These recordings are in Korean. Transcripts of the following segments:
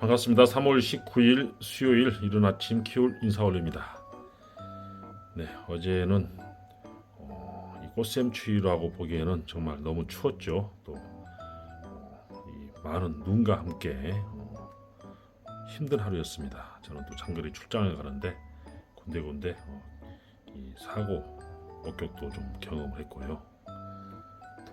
반갑습니다. 3월 19일 수요일 이른 아침 키울 인사 올립니다. 네, 어제는 어, 이 꽃샘 추위라고 보기에는 정말 너무 추웠죠. 또 어, 이 많은 눈과 함께 어, 힘든 하루였습니다. 저는 또 장거리 출장을 가는데 군데군데 어, 이 사고 목격도 좀 경험을 했고요.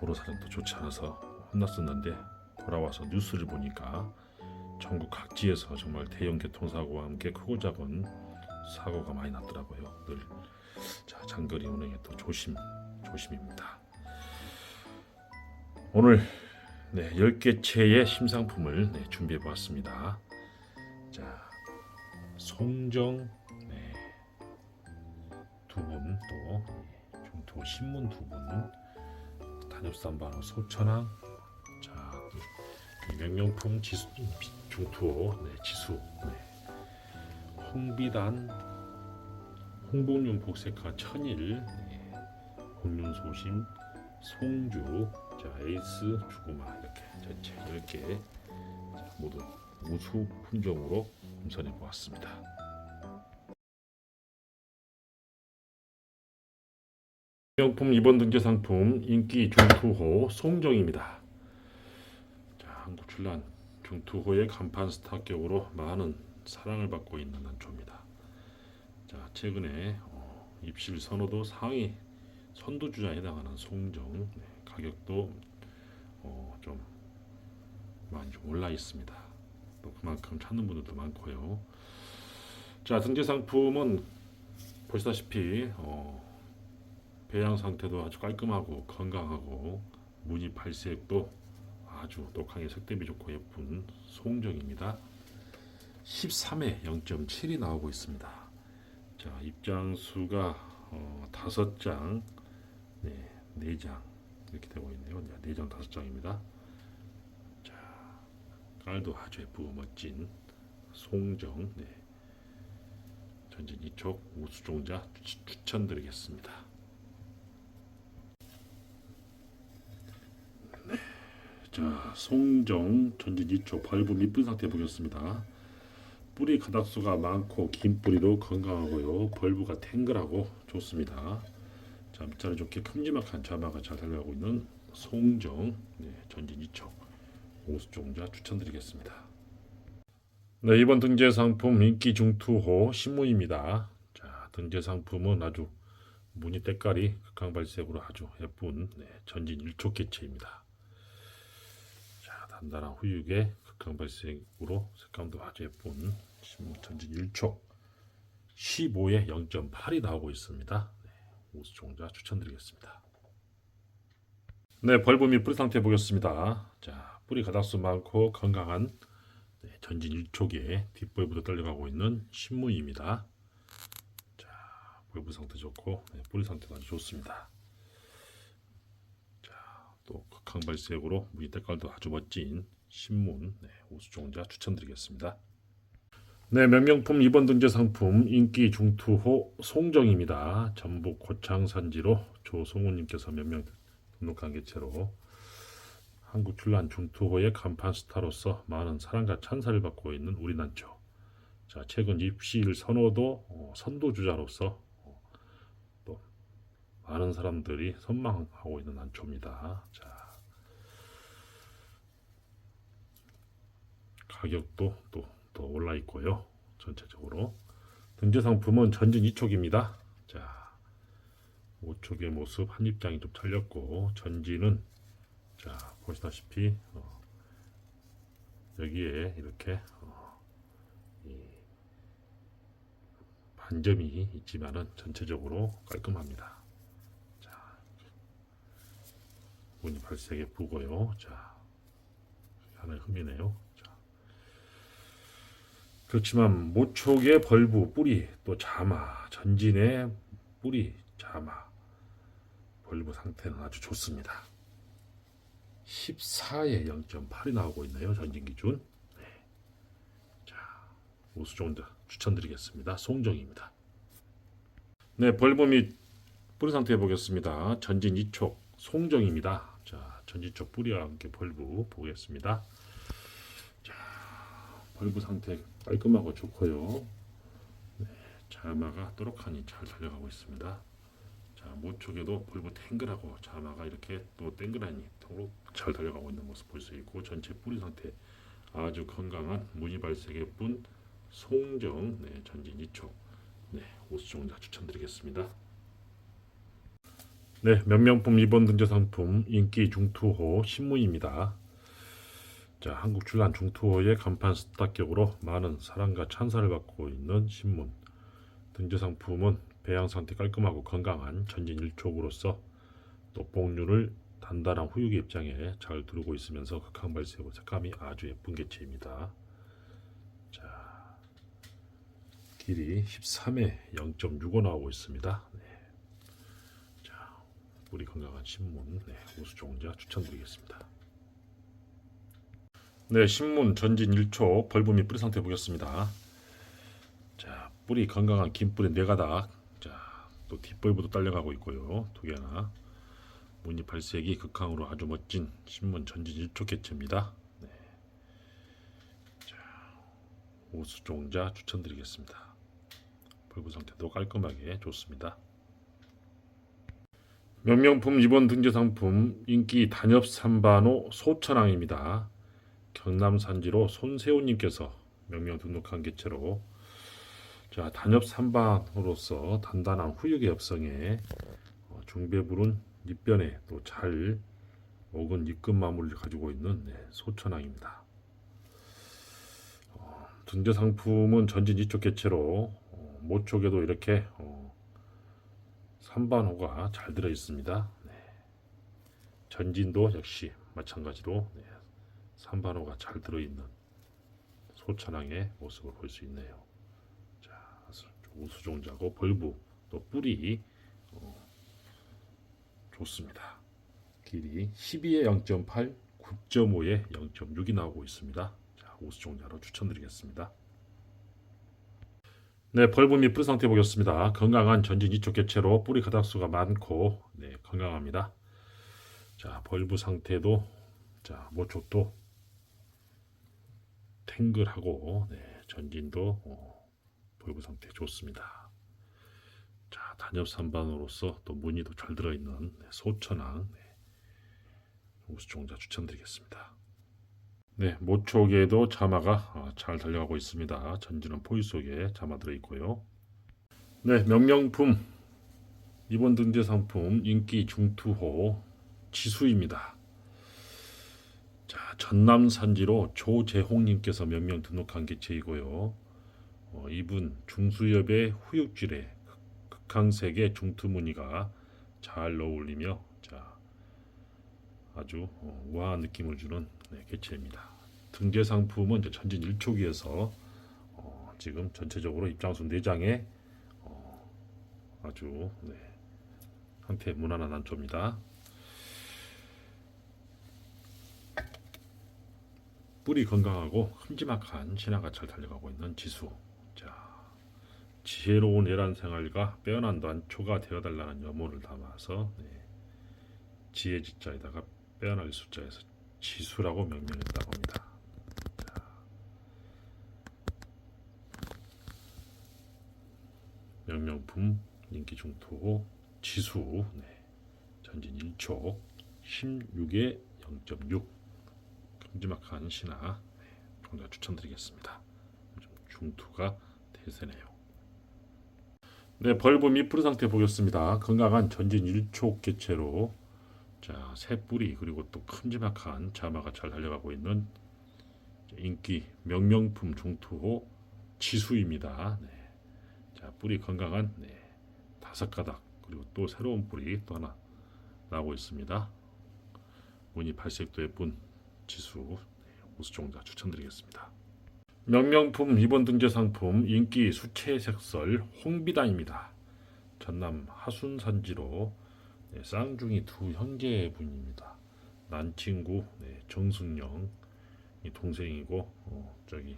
도로 사정도 좋지 않아서 혼났었는데 돌아와서 뉴스를 보니까 전국 각지에서 정말 대형 교통사고와 함께 크고 작은 사고가 많이 났더라고요. 늘 자, 장거리 운행에 또 조심 조심입니다. 오늘 네, 10개 채의 심상품을 네, 준비해 보았습니다. 자, 송정 네, 두분 또 네, 중토 신문 두 분, 단엽산반호 소천왕 자, 이 명명품 지수 중투호 네, 지수 네. 홍비단 홍복륜 복색화 천일 네. 홍륜소심 송주 자 에이스 주구마 이렇게 전체 10개 자, 모두 우수 품종으로 음선해 보았습니다. 명품 2번 등재 상품 인기 중투호 송정입니다. 자, 한국 출란 중투호의 간판 스타 격으로 많은 사랑을 받고 있는 난초입니다. 자, 최근에 어, 입실 선호도 상위 선두주자에 해당하는 송정 네, 가격도 어, 좀 많이 좀 올라 있습니다. 또 그만큼 찾는 분들도 많고요. 자, 등재 상품은 보시다시피 어, 배양 상태도 아주 깔끔하고 건강하고 무늬 발색도 아주 독하게 색대비 좋고 예쁜 송정입니다. 13회 0.7이 나오고 있습니다. 자 입장수가 어, 5장, 네, 4장 이렇게 되고 있네요. 네, 4장 5장입니다. 자 깔도 아주 예쁘고 멋진 송정, 네. 전진 이촉 우수종자 추- 추천드리겠습니다. 자, 송정 전진 2초 벌분 이쁜 상태 보겠습니다. 뿌리 가닥수가 많고 긴 뿌리로 건강하고요. 벌브가 탱글하고 좋습니다. 자, 밑자리 좋게 큼지막한 자마가 잘 살려가고 있는 송정 네, 전진 2초 오수종자 추천드리겠습니다. 네, 이번 등재 상품 인기 중투호 신무입니다. 자, 등재 상품은 아주 무늬 때깔이 극강발색으로 아주 예쁜 네, 전진 1초 개체입니다. 자, 단단한 후육에 극강발색으로 색감도 아주 예쁜 전진 1촉 15에 0.8이 나오고 있습니다. 네, 우수종자 추천드리겠습니다. 네, 및 뿌리 상태 보겠습니다. 자, 뿌리 가닥수 많고 건강한 네, 전진 1촉에 뒷벌브도 떨려가고 있는 신무입니다. 자, 벌브 상태 좋고 네, 뿌리 상태도 아주 좋습니다. 또 극강발색으로 무늬 때깔도 아주 멋진 신문 네, 우수종자 추천드리겠습니다. 네, 명명품 2번 등재 상품 인기 중투호 송정입니다. 전북 고창 산지로 조송우님께서 몇명 등록한 개체로 한국 출란 중투호의 간판 스타로서 많은 사랑과 찬사를 받고 있는 우리 난초. 자, 최근 입시일 선호도 어, 선도주자로서 많은 사람들이 선망하고 있는 난초입니다. 자, 가격도 또 더 올라 있고요. 전체적으로 등재 상품은 전진 2촉입니다. 자, 5촉의 모습 한 입장이 좀 틀렸고 전진은 자 보시다시피 어, 여기에 이렇게 어, 이 반점이 있지만은 전체적으로 깔끔합니다. 자, 무늬 발색에 부고요. 자, 하나의 흠이네요. 자, 그렇지만 모촉의 벌부, 뿌리, 또 자마, 전진의 뿌리, 자마, 벌부 상태는 아주 좋습니다. 14에 0.8이 나오고 있네요. 전진 기준. 네. 자, 우수종자 추천드리겠습니다. 송정입니다. 네, 및 뿌리 상태 보겠습니다. 전진 2촉 송정입니다. 자, 쪽 뿌리와 함께 벌브 보겠습니다. 자, 벌브 상태 깔끔하고 좋고요. 네, 자마가 또록하니 잘 달려가고 있습니다. 자, 모쪽에도 벌브 탱글하고 자마가 이렇게 또 탱글하니 또록 잘 달려가고 있는 모습 볼 수 있고 전체 뿌리 상태 아주 건강한 무늬 발색의 분 송정 네, 전진 2초 네, 오수종자 추천드리겠습니다. 네, 명명품 2번 등재 상품 인기 중투호 신문입니다. 자, 한국 출간 중투호의 간판 스타격으로 많은 사랑과 찬사를 받고 있는 신문. 등재 상품은 배양 상태 깔끔하고 건강한 전진 1촉으로서 또봉류를 단단한 후육의 입장에 잘 두르고 있으면서 극한 발색으로 색감이 아주 예쁜 개체입니다. 자, 길이 13에 0.65 나오고 있습니다. 우리 건강한 신문 네, 우수종자 추천드리겠습니다. 네, 신문 전진 1초 벌브 및 뿌리 상태 보겠습니다. 자, 뿌리 건강한 긴 뿌리 네 가닥. 자, 또 뒷벌브도 딸려가고 있고요. 두 개나. 무늬 발색이 극강으로 아주 멋진 신문 전진 1초 개체입니다. 네. 자, 우수종자 추천드리겠습니다. 벌브 상태도 깔끔하게 좋습니다. 명명품 이번 등재 상품 인기 단엽 삼반호 소천왕입니다. 경남 산지로 손세호님께서 명명 등록한 개체로 자 단엽 삼반호로서 단단한 후육의 엽성에 어, 중배부른 입변에 또 잘 먹은 입금 마무리를 가지고 있는 네, 소천왕입니다. 어, 등재 상품은 전진 이쪽 개체로 어, 모쪽에도 이렇게 어, 삼반호가 잘 들어 있습니다. 네. 전진도 역시 마찬가지로 네. 삼반호가 잘 들어 있는 소천왕의 모습을 볼 수 있네요. 자, 우수종자고 벌부 또 뿌리 어, 좋습니다. 길이 12에 0.8, 9.5에 0.6이 나오고 있습니다. 자, 우수종자로 추천드리겠습니다. 네, 및 뿌리 상태 보겠습니다. 건강한 전진 이쪽 개체로 뿌리 가닥수가 많고 네, 건강합니다. 자, 벌브 상태도 자, 모쪽도 탱글하고 네, 전진도 어, 벌브 상태 좋습니다. 자, 단엽 삼반으로서 또 무늬도 잘 들어있는 네, 소천왕 네, 우수종자 추천드리겠습니다. 네, 모촉에도 자마가 어, 잘 달려가고 있습니다. 전진은 포유 속에 자마 들어 있고요. 네, 명명품 이번 등재 상품 인기 중투호 지수입니다. 자, 전남 산지로 조재홍님께서 명명 등록한 개체이고요. 어, 이분 중수엽의 후육질에 극항색의 중투 무늬가 잘 어울리며 자 아주 어, 우아한 느낌을 주는 네, 개체입니다. 등재 상품은 전진 1초기에서 어, 지금 전체적으로 입장수 4장에 어, 아주 네, 상태 무난한 안조입니다. 뿌리 건강하고 큼지막한 신화가 잘 달려가고 있는 지수. 자, 지혜로운 애란 생활과 빼어난 단초가 되어달라는 염원을 담아서 네, 지혜 지자에다가 빼어날 숫자에서 지수라고 명명했다고 합니다. 자, 명명품 인기 중투 지수 네, 전진 1초 16에 0.6 큼지막한 신화 네, 종자 추천드리겠습니다. 좀 중투가 대세네요. 네, 벌브 밑뿌리 상태 보겠습니다. 건강한 전진 1초 개체로 자, 새 뿌리 그리고 또 큼지막한 자마가 잘 달려가고 있는 인기 명명품 중투호 지수입니다. 네. 자, 뿌리 건강한 네, 다섯 가닥 그리고 또 새로운 뿌리 또 하나 나오고 있습니다. 무늬 발색도 예쁜 지수 네, 우수종자 추천드리겠습니다. 명명품 이번 등재 상품 인기 수채색설 홍비단입니다. 전남 하순 산지로 네, 쌍둥이 두 형제분입니다. 난친구 네, 정순영 이 동생이고 어, 저기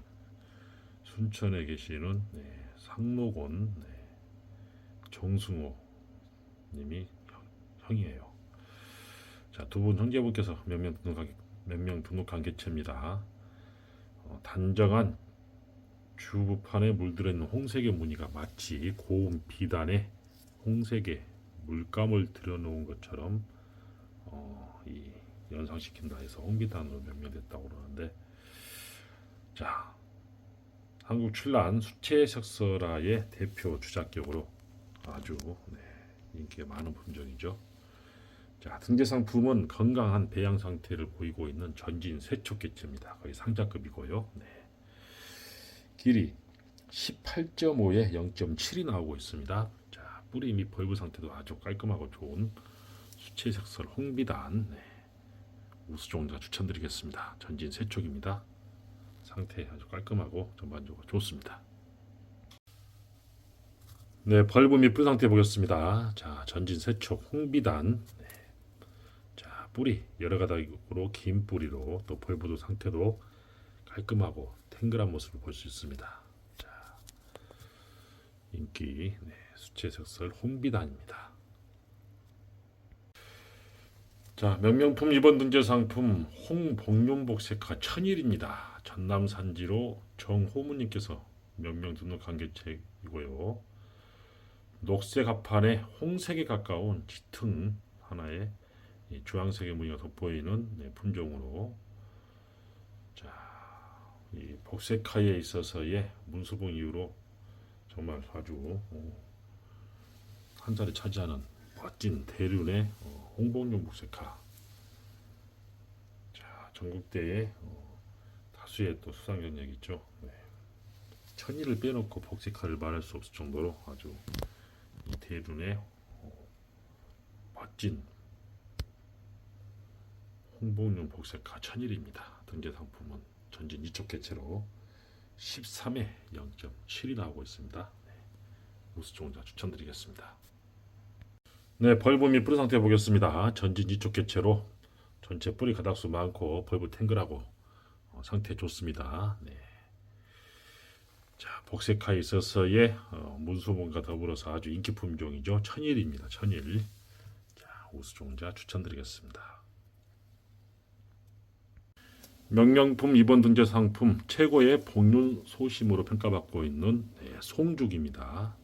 순천에 계시는 네, 상록원 네, 정승호 님이 형, 형이에요. 자, 두 분 형제분께서 몇 명 등록한 몇명 등록한 개체입니다. 어, 단정한 주부판에 물들어 있는 홍색의 무늬가 마치 고운 비단에 홍색의 물감을 들여놓은 것처럼 어, 이 연상시킨다 해서 홍비단으로 명명됐다고 그러는데 자 한국 출란 수채석설화의 대표 주작격으로 아주 네, 인기가 많은 품종이죠. 자 등재 상 품은 건강한 배양 상태를 보이고 있는 전진 세척개체입니다. 거의 상자급이고요. 네. 길이 18.5에 0.7이 나오고 있습니다. 자 뿌리 및 벌브 상태도 아주 깔끔하고 좋은 수채색설 홍비단 네. 우수 종자 추천드리겠습니다. 전진 세척입니다. 상태 아주 깔끔하고 전반적으로 좋습니다. 네, 벌브 및 뿌리 상태 보겠습니다. 자, 전진 세척 홍비단. 네. 자, 뿌리 여러 가닥으로 긴 뿌리로 또 벌브도 상태도 깔끔하고 탱글한 모습을 볼 수 있습니다. 자, 인기 네, 수채색설 홍비단입니다. 자, 명명품 이번 등재 상품 홍복룡복색화 천일입니다. 전남 산지로 정호무님께서 명명 등록한 개체이고요. 녹색 합판에 홍색에 가까운 짙은 하나의 이 주황색의 무늬가 돋보이는 네, 품종으로 자, 이 복색화에 있어서의 문수봉 이후로 정말 아주 어, 한 자리 차지하는 멋진 대륜의 어, 홍복룡 복색화. 자, 전국대회 어, 다수의 또 수상 경력이 있죠. 네. 천일을 빼놓고 복색화를 말할 수 없을 정도로 아주 이 대륜의 어, 멋진 홍복룡 복색화 천일입니다. 등재 상품은 전진 이쪽 개체로 13에 0.7이 나오고 있습니다. 네. 우수종자 추천드리겠습니다. 네, 벌브 및 뿌리 상태 보겠습니다. 전진 이쪽 개체로 전체 뿌리 가닥수 많고 벌브 탱글하고 어, 상태 좋습니다. 네. 자, 복색화에 있어서의 어, 문수봉과 더불어서 아주 인기 품종이죠. 천일입니다. 천일. 자, 우수종자 추천드리겠습니다. 명령품 이번 등재 상품 최고의 복륜 소심으로 평가받고 있는 네, 송죽입니다.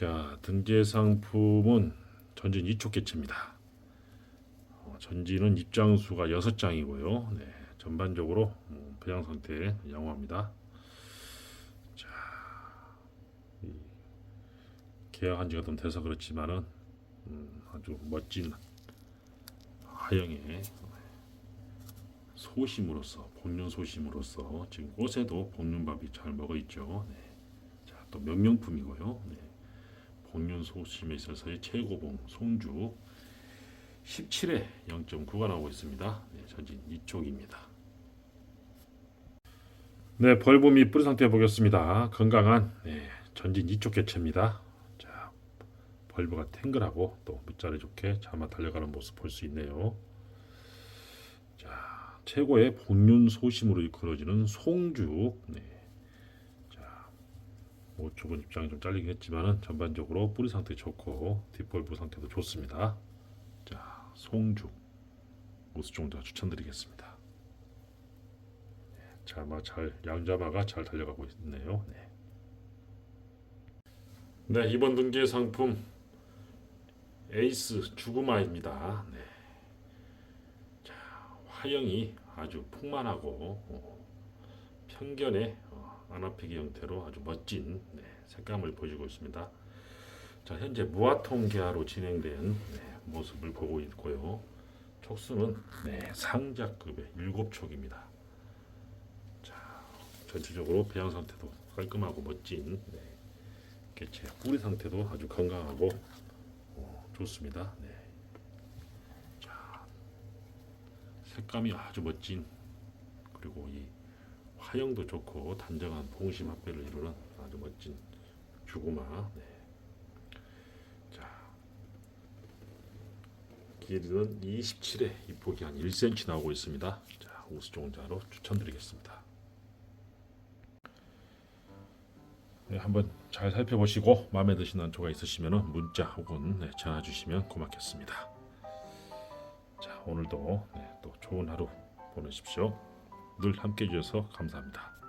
네. 자 등재 상품은 전진 2초 개체입니다. 어, 전진은 입장수가 6장이고요. 네, 전반적으로 어, 배양 상태 양호합니다. 자, 이 개화한 지가 좀 돼서 그렇지만은 음, 아주 멋진 하영의 소심으로서 본륜 소심으로서 지금 꽃에도 본륜밥이 잘 먹어 있죠. 네. 자, 또 명명품이고요. 네. 본륜 소심에 있어서의 최고봉 송주 17에 0.9가 나오고 있습니다. 네, 전진 이쪽입니다. 네, 및 뿌리 상태 보겠습니다. 건강한 네, 전진 이쪽 개체입니다. 자, 벌브가 탱글하고 또 밑자리 좋게 잘 달려가는 모습 볼 수 있네요. 최고의 본륜 소심으로 이끌어지는 송죽. 네. 자, 뭐 입장이 좀 잘리긴 했지만은 전반적으로 뿌리 상태 좋고 뒷벌부 상태도 좋습니다. 자, 송죽 우수종자 추천드리겠습니다. 네, 자마 잘 양자마가 잘 달려가고 있네요. 네. 네 이번 등재 상품 에이스 죽음아입니다. 네. 화형이 아주 풍만하고 어, 편견의 어, 아나피기 형태로 아주 멋진 네, 색감을 보여주고 있습니다. 자 현재 무화통계화로 진행된 네, 모습을 보고 있고요. 촉수는 네, 상자급의 일곱 촉입니다. 자 전체적으로 배양 상태도 깔끔하고 멋진 네, 개체 뿌리 상태도 아주 건강하고 어, 좋습니다. 네. 색감이 아주 멋진 그리고 이 화형도 좋고 단정한 봉심 합배를 이루는 아주 멋진 주구마 네. 자 길이는 27에 입폭이 한 1cm 나오고 있습니다 자 우수종자로 추천드리겠습니다 네, 한번 잘 살펴보시고 마음에 드시는 조가 있으시면 문자 혹은 네, 전화 주시면 고맙겠습니다. 자 오늘도 네, 또 좋은 하루 보내십시오. 늘 함께 해주셔서 감사합니다.